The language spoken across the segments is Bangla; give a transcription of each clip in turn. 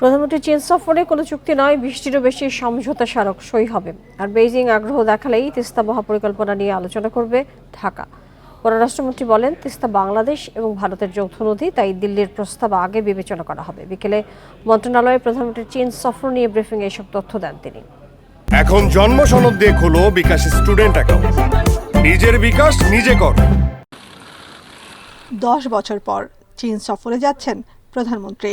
প্রধানমন্ত্রী চীন সফরে কোনো চুক্তি নয় বৃষ্টিরও বেশি সমঝোতা স্মারক সই হবে। আর বেইজিং আগ্রহ দেখালেই তিস্তা মহাপরিকল্পনা নিয়ে আলোচনা করবে ঢাকা। পররাষ্ট্রমন্ত্রী বলেন তিস্তা বাংলাদেশ এবং ভারতের যৌথ নদী তাই দিল্লির প্রস্তাব আগে বিবেচনা করা হবে। বিকেলে মন্ত্রণালয়ে প্রধানমন্ত্রী চীন সফর নিয়ে ব্রিফিংয়ে এসব তথ্য দেন তিনি। এখন জন্ম সনদ দিয়ে খোলো বিকাশ স্টুডেন্ট অ্যাকাউন্ট। নিজের বিকাশ নিজে কর। দশ বছর পর চীন সফরে যাচ্ছেন প্রধানমন্ত্রী।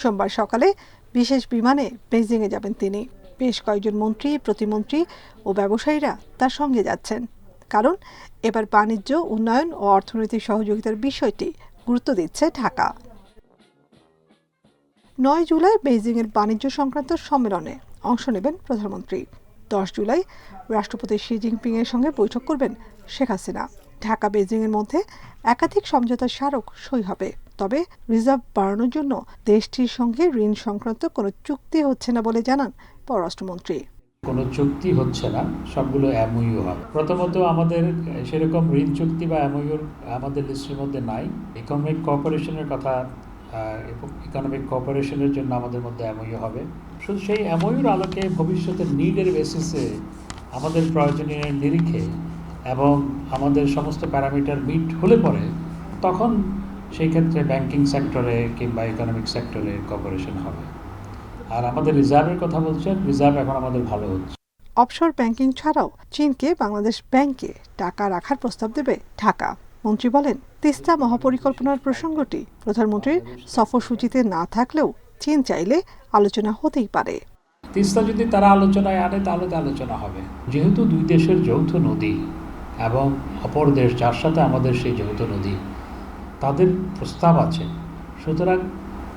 সোমবার সকালে বিশেষ বিমানে বেজিংয়ে যাবেন তিনি। বেশ কয়েকজন মন্ত্রী, প্রতিমন্ত্রী ও ব্যবসায়ীরা তার সঙ্গে যাচ্ছেন। কারণ এবার বাণিজ্য, উন্নয়ন ও অর্থনৈতিক সহযোগিতার বিষয়টি গুরুত্ব দিচ্ছে ঢাকা। নয় জুলাই বেইজিংয়ের বাণিজ্য সংক্রান্ত সম্মেলনে অংশ নেবেন প্রধানমন্ত্রী। দশ জুলাই রাষ্ট্রপতি শি জিনপিংয়ের সঙ্গে বৈঠক করবেন শেখ হাসিনা। ঢাকা বেইজিংয়ের মধ্যে একাধিক সমঝোতা স্মারক সই হবে। তবে রিজার্ভ বাড়ানোর জন্য দেশটির সঙ্গে ঋণ সংক্রান্ত কোনো চুক্তি হচ্ছে না বলে জানান পররাষ্ট্রমন্ত্রী। কোনো চুক্তি হচ্ছে না, সবগুলো এমওইউ হবে। প্রথমত আমাদের সেরকম ঋণ চুক্তি বা এমওইউর আমাদের লিস্টের মধ্যে নাই। ইকোনমিক কোঅপারেশনের কথা ইকোনমিক কোঅপারেশনের জন্য আমাদের মধ্যে এমওইউ হবে। শুধু সেই এমওইউর আলোকে ভবিষ্যতের নিডের বেসিসে আমাদের প্রয়োজনীয় নিরিখে এবং আমাদের সমস্ত প্যারামিটার মিট হলে পরে তখন সেই ক্ষেত্রে ব্যাংকিং সেক্টরে কিংবা ইকোনমিক সেক্টরে কোঅপারেশন হবে। আর আমাদের রিজার্ভের কথা বলছেন রিজার্ভ এখন আমাদের ভালো হচ্ছে। অফশোর ব্যাংকিং ছাড়াও চীনকে বাংলাদেশ ব্যাংকে টাকা রাখার প্রস্তাব দেবে ঢাকা। মন্ত্রী বলেন তিস্তা মহাপরিকল্পনার প্রসঙ্গটি প্রধানমন্ত্রীর সফরসূচিতে না থাকলেও চীন চাইলে আলোচনা হতেই পারে। তিস্তা যদি তারা আলোচনায় আনে তাহলে তো আলোচনা হবে। যেহেতু দুই দেশের যৌথ নদী এবং অপর দেশ যার সাথে আমাদের সেই যৌথ নদী তাদের প্রস্তাব আছে। সুতরাং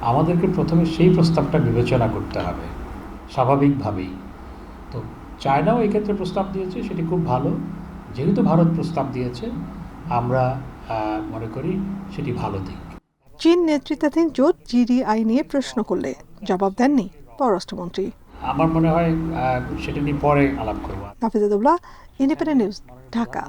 আমাদেরকে প্রথমে সেই প্রস্তাবটা বিবেচনা করতে হবে স্বাভাবিকভাবেই। তো চায়নাও এক্ষেত্রে প্রস্তাব দিয়েছে সেটি খুব ভালো। যেহেতু ভারত প্রস্তাব দিয়েছে আমরা মনে করি সেটি ভালো দিক। চীন নেতৃত্বাধীন জোট জিডিআই নিয়ে প্রশ্ন করলে জবাব দেননি পররাষ্ট্রমন্ত্রী। আমার মনে হয় সেটা নিয়ে পরে আলাপ করব। Nafijadullah independent news Dhaka.